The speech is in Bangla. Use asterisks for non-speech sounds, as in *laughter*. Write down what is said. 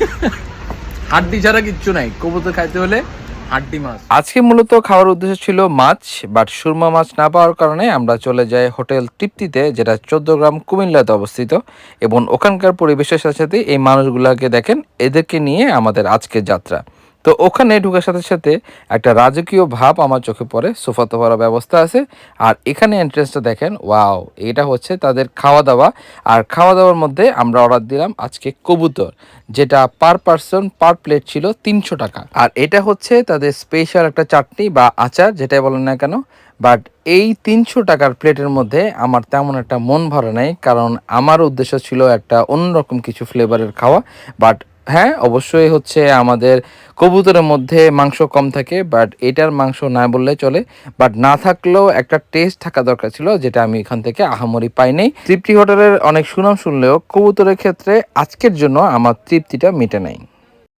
*laughs* হাড্ডি ছাড়া কিচ্ছু নাই। কবুতর খাইতে হলে হাড্ডি মাছ। আজকে মূলত খাওয়ার উদ্দেশ্য ছিল মাছ, বাট সুরমা মাছ না পাওয়ার কারণে আমরা চলে যাই হোটেল তৃপ্তিতে, যেটা চোদ্দ গ্রাম কুমিল্লাতে অবস্থিত এবং ওখানকার পরিবেশের সাথে সাথে এই মানুষগুলোকে দেখেন, এদেরকে নিয়ে আমাদের আজকের যাত্রা। তো ওখানে ঢুকার সাথে সাথে একটা রাজকীয় ভাব আমার চোখে পড়ে, সোফা তোফার ব্যবস্থা আছে। আর এখানে এন্ট্রেন্সটা দেখেন ওয়াও এটা হচ্ছে তাদের খাওয়া দাওয়া আর খাওয়া দাওয়ার মধ্যে আমরা অর্ডার দিলাম আজকে কবুতর, যেটা পার পার্সন পার প্লেট ছিল তিনশো টাকা। আর এটা হচ্ছে তাদের স্পেশাল একটা চাটনি বা আচার, যেটাই বলেন না কেন। বাট এই তিনশো টাকার প্লেটের মধ্যে আমার তেমন একটা মন ভরে নাই, কারণ আমার উদ্দেশ্য ছিল একটা অন্যরকম কিছু ফ্লেভারের খাওয়া। বাট হ্যাঁ অবশ্যই হচ্ছে আমাদের কবুতরের মধ্যে মাংস কম থাকে বাট এটার মাংস না বললে চলে। বাট না থাকলেও একটা টেস্ট থাকা দরকার ছিল, যেটা আমি এখান থেকে আহামরি পাই নাই। তৃপ্তি হোটেলের অনেক সুনাম শুনলেও কবুতরের ক্ষেত্রে আজকের জন্য আমার তৃপ্তিটা মিটে নাই।